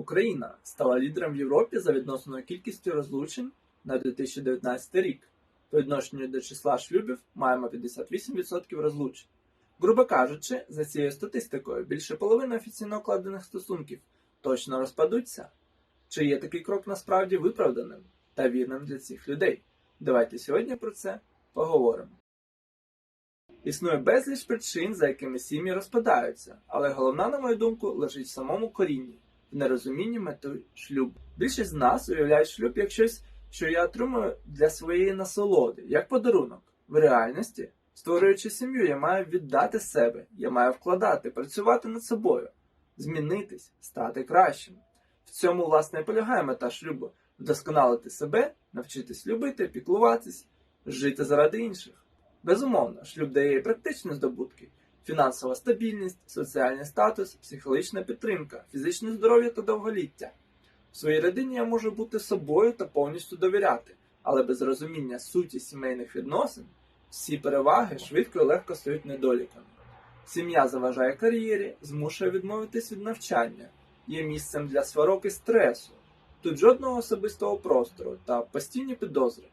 Україна стала лідером в Європі за відносною кількістю розлучень на 2019 рік. По відношенню до числа шлюбів маємо 58% розлучень. Грубо кажучи, за цією статистикою більше половини офіційно укладених стосунків точно розпадуться. Чи є такий крок насправді виправданим та вірним для цих людей? Давайте сьогодні про це поговоримо. Існує безліч причин, за якими сім'ї розпадаються, але головна, на мою думку, лежить в самому корінні, нерозумінні мети шлюбу. Більшість з нас уявляють шлюб як щось, що я отримую для своєї насолоди, як подарунок. В реальності, створюючи сім'ю, я маю віддати себе, я маю вкладати, працювати над собою, змінитись, стати кращим. В цьому, власне, і полягає мета шлюбу вдосконалити себе, навчитись любити, піклуватись, жити заради інших. Безумовно, шлюб дає практичні здобутки: фінансова стабільність, соціальний статус, психологічна підтримка, фізичне здоров'я та довголіття. В своїй родині я можу бути собою та повністю довіряти, але без розуміння суті сімейних відносин всі переваги швидко і легко стають недоліками. Сім'я заважає кар'єрі, змушує відмовитись від навчання, є місцем для сварок і стресу. Тут жодного особистого простору та постійні підозри.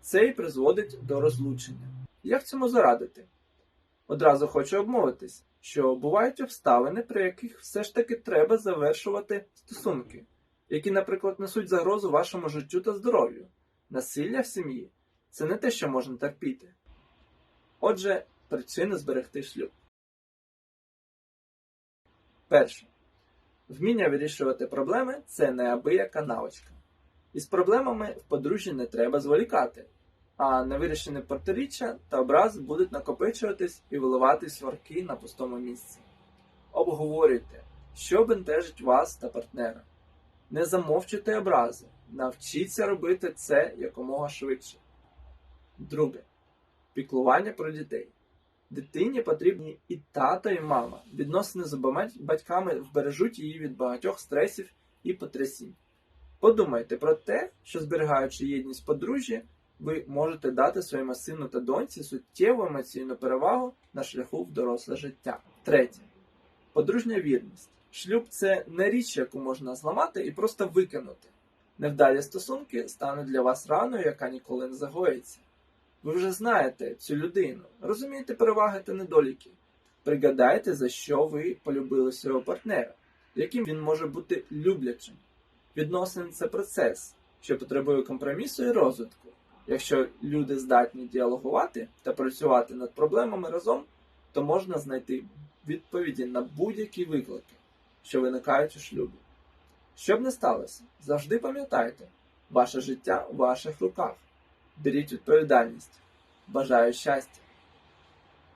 Це і призводить до розлучення. Як цьому зарадити? Одразу хочу обмовитись, що бувають обставини, при яких все ж таки треба завершувати стосунки, які, наприклад, несуть загрозу вашому життю та здоров'ю. Насилля в сім'ї це не те, що можна терпіти. Отже, причини зберегти шлюб. Перше. Вміння вирішувати проблеми це неабияка навичка. Із проблемами в подружжі не треба зволікати, а невирішені протиріччя та образи будуть накопичуватись і виливати сварки на пустому місці. Обговорюйте, що бентежить вас та партнера. Не замовчуйте образи, навчіться робити це якомога швидше. Друге. Піклування про дітей. Дитині потрібні і тато, і мама. Відносини з обома батьками вбережуть її від багатьох стресів і потрясінь. Подумайте про те, що зберігаючи єдність подружжя, ви можете дати своєму сину та доньці суттєву емоційну перевагу на шляху в доросле життя. Третє. Подружня вірність. Шлюб це не річ, яку можна зламати і просто викинути. Невдалі стосунки стануть для вас раною, яка ніколи не загоїться. Ви вже знаєте цю людину, розумієте переваги та недоліки. Пригадайте, за що ви полюбили свого партнера, яким він може бути люблячим. Відносини це процес, що потребує компромісу і розвитку. Якщо люди здатні діалогувати та працювати над проблемами разом, то можна знайти відповіді на будь-які виклики, що виникають у шлюбі. Що б не сталося, завжди пам'ятайте, ваше життя у ваших руках. Беріть відповідальність. Бажаю щастя!